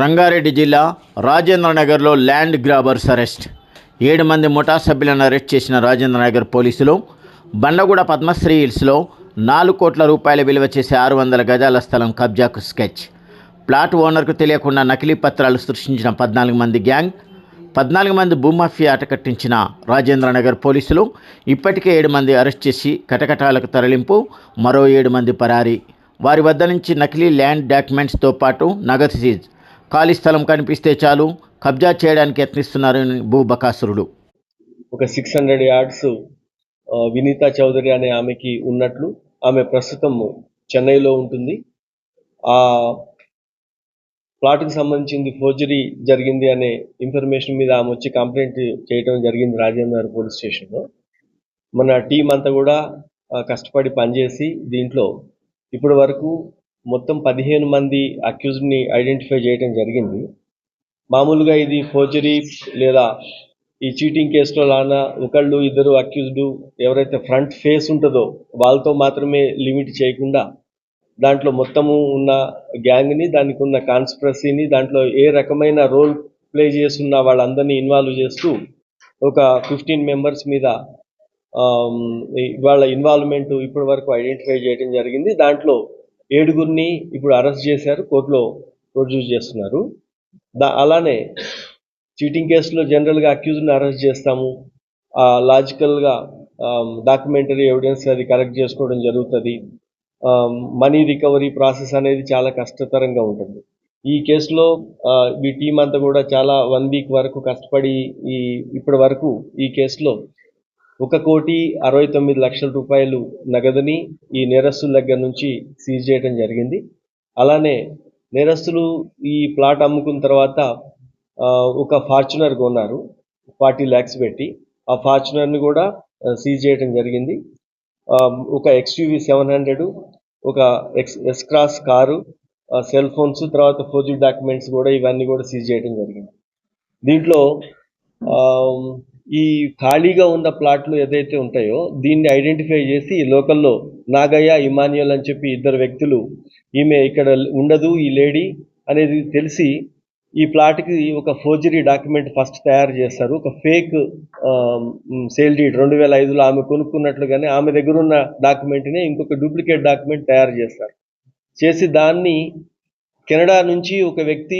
రంగారెడ్డి జిల్లా రాజేంద్రనగర్లో land grabbers arrest. ఏడు మంది ముఠా సభ్యులను అరెస్ట్ చేసిన రాజేంద్రనగర్ పోలీసులు బండగూడ పద్మశ్రీ హిల్స్లో నాలుగు కోట్ల రూపాయల విలువ చేసే ఆరు వందల గజాల స్థలం కబ్జాకు స్కెచ్. ప్లాట్ ఓనర్కు తెలియకుండా నకిలీ పత్రాలు సృష్టించిన పద్నాలుగు మంది గ్యాంగ్ పద్నాలుగు మంది భూమాఫియా అటకట్టించిన రాజేంద్రనగర్ పోలీసులు ఇప్పటికే ఏడు మంది అరెస్ట్ చేసి కటకటాలకు తరలింపు మరో ఏడు మంది పరారీ. వారి వద్ద నుంచి నకిలీ ల్యాండ్ డాక్యుమెంట్స్తో పాటు నగదు సీజ్ ఖాళీ స్థలం కనిపిస్తే చాలు కబ్జా చేయడానికి యత్నిస్తున్నారని భూబకాసురుడు. ఒక six hundred yards Vinitha Chowdary అనే ఆమెకి ఉన్నట్లు ఆమె ప్రస్తుతం చెన్నైలో ఉంటుంది. ఆ ప్లాట్కి సంబంధించింది ఫోర్జరీ జరిగింది అనే ఇన్ఫర్మేషన్ మీద ఆమె వచ్చి కంప్లైంట్ చేయడం జరిగింది రాజేంద్ర పోలీస్ స్టేషన్లో మన టీం అంతా కూడా కష్టపడి పనిచేసి దీంట్లో ఇప్పటి వరకు మొత్తం పదిహేను మంది అక్యూజ్డ్ని ఐడెంటిఫై చేయడం జరిగింది. మామూలుగా ఇది ఫోర్జరీ లేదా ఈ చీటింగ్ కేసులో లానా ఒకళ్ళు ఇద్దరు అక్యూజ్డ్ ఎవరైతే ఫ్రంట్ ఫేస్ ఉంటుందో వాళ్ళతో మాత్రమే లిమిట్ చేయకుండా దాంట్లో మొత్తము ఉన్న గ్యాంగ్ని దానికి ఉన్న కాన్స్పరసీని దాంట్లో ఏ రకమైన రోల్ ప్లే చేస్తున్న వాళ్ళందరినీ ఇన్వాల్వ్ చేస్తూ ఒక ఫిఫ్టీన్ మెంబర్స్ మీద వాళ్ళ ఇన్వాల్వ్మెంట్ ఇప్పటి వరకు ఐడెంటిఫై చేయడం జరిగింది. దాంట్లో ఏడుగురిని ఇప్పుడు అరెస్ట్ చేశారు కోర్టులో ప్రొడ్యూస్ చేస్తున్నారు. దా అలానే చీటింగ్ కేసులో జనరల్గా అక్యూజ్ని అరెస్ట్ చేస్తాము. లాజికల్గా డాక్యుమెంటరీ ఎవిడెన్స్ అది కలెక్ట్ చేసుకోవడం జరుగుతుంది. మనీ రికవరీ ప్రాసెస్ అనేది చాలా కష్టతరంగా ఉంటుంది. ఈ కేసులో ఈ టీం అంతా కూడా చాలా వన్ వీక్ వరకు కష్టపడి ఈ ఇప్పటి వరకు ఈ కేసులో ఒక కోటి అరవై తొమ్మిది లక్షల రూపాయలు నగదుని ఈ నేరస్తుల దగ్గర నుంచి సీజ్ చేయడం జరిగింది. అలానే నేరస్తులు ఈ ప్లాట్ అమ్ముకున్న తర్వాత ఒక ఫార్చునర్ కొన్నారు ఫార్టీ ల్యాక్స్ పెట్టి. ఆ ఫార్చునర్ని కూడా సీజ్ చేయడం జరిగింది. ఒక ఎక్స్యూవి సెవెన్ హండ్రెడ్ ఒక X S cross car cell phones తర్వాత ఫోర్జీ డాక్యుమెంట్స్ కూడా ఇవన్నీ కూడా సీజ్ చేయడం జరిగింది. దీంట్లో ఈ ఖాళీగా ఉన్న ప్లాట్లు ఏదైతే ఉంటాయో దీన్ని ఐడెంటిఫై చేసి లోకల్లో నాగయ్య ఇమాన్యుయల్ అని చెప్పి ఇద్దరు వ్యక్తులు ఈమె ఇక్కడ ఉండదు ఈ లేడీ అనేది తెలిసి ఈ ప్లాట్కి ఒక ఫోర్జరీ డాక్యుమెంట్ ఫస్ట్ తయారు చేస్తారు. ఒక ఫేక్ సేల్ డీడ్ రెండు వేల ఐదులో ఆమె కొనుక్కున్నట్లుగానే ఆమె దగ్గర ఉన్న డాక్యుమెంట్ని ఇంకొక డూప్లికేట్ డాక్యుమెంట్ తయారు చేస్తారు. చేసి దాన్ని కెనడా నుంచి ఒక వ్యక్తి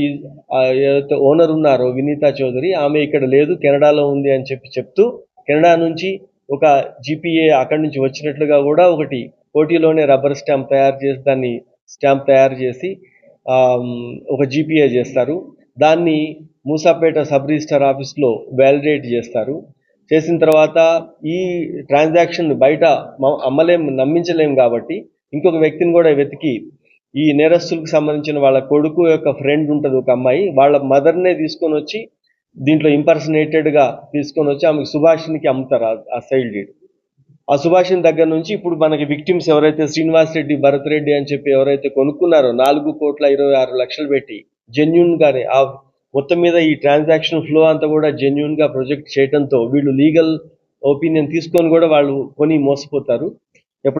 ఈ ఏదైతే ఓనర్ ఉన్నారో వినీతా చౌదరి ఆమె ఇక్కడ లేదు కెనడాలో ఉంది అని చెప్పి చెప్తూ కెనడా నుంచి ఒక జీపీఏ అక్కడి నుంచి వచ్చినట్లుగా కూడా ఒకటి పోటీలోనే రబ్బర్ స్టాంప్ తయారు చేసి దాన్ని స్టాంప్ తయారు చేసి ఒక జీపీఏ చేస్తారు. దాన్ని మూసాపేట సబ్ రిజిస్టర్ ఆఫీస్లో వ్యాలిడేట్ చేస్తారు. చేసిన తర్వాత ఈ ట్రాన్సాక్షన్ బయట అమ్మలేం నమ్మించలేం కాబట్టి ఇంకొక వ్యక్తిని కూడా వెతికి ఈ నేరస్తులకు సంబంధించిన వాళ్ళ కొడుకు యొక్క ఫ్రెండ్ ఉంటుంది ఒక అమ్మాయి. వాళ్ళ మదర్నే తీసుకొని వచ్చి దీంట్లో ఇంపర్సనేటెడ్గా తీసుకొని వచ్చి ఆమెకు సుభాషినికి అమ్ముతారు ఆ- ఆ డీడ్ ఆ సుభాషిని దగ్గర నుంచి ఇప్పుడు మనకి విక్టిమ్స్ ఎవరైతే శ్రీనివాస్ రెడ్డి భరత్ రెడ్డి అని చెప్పి ఎవరైతే కొనుక్కున్నారో నాలుగు కోట్ల ఇరవై ఆరు లక్షలు పెట్టి జెన్యున్గానే ఆ మొత్తం మీద ఈ ట్రాన్సాక్షన్ ఫ్లో అంతా కూడా జెన్యున్గా ప్రొజెక్ట్ చేయడంతో వీళ్ళు లీగల్ ఒపీనియన్ తీసుకొని కూడా వాళ్ళు కొని మోసపోతారు.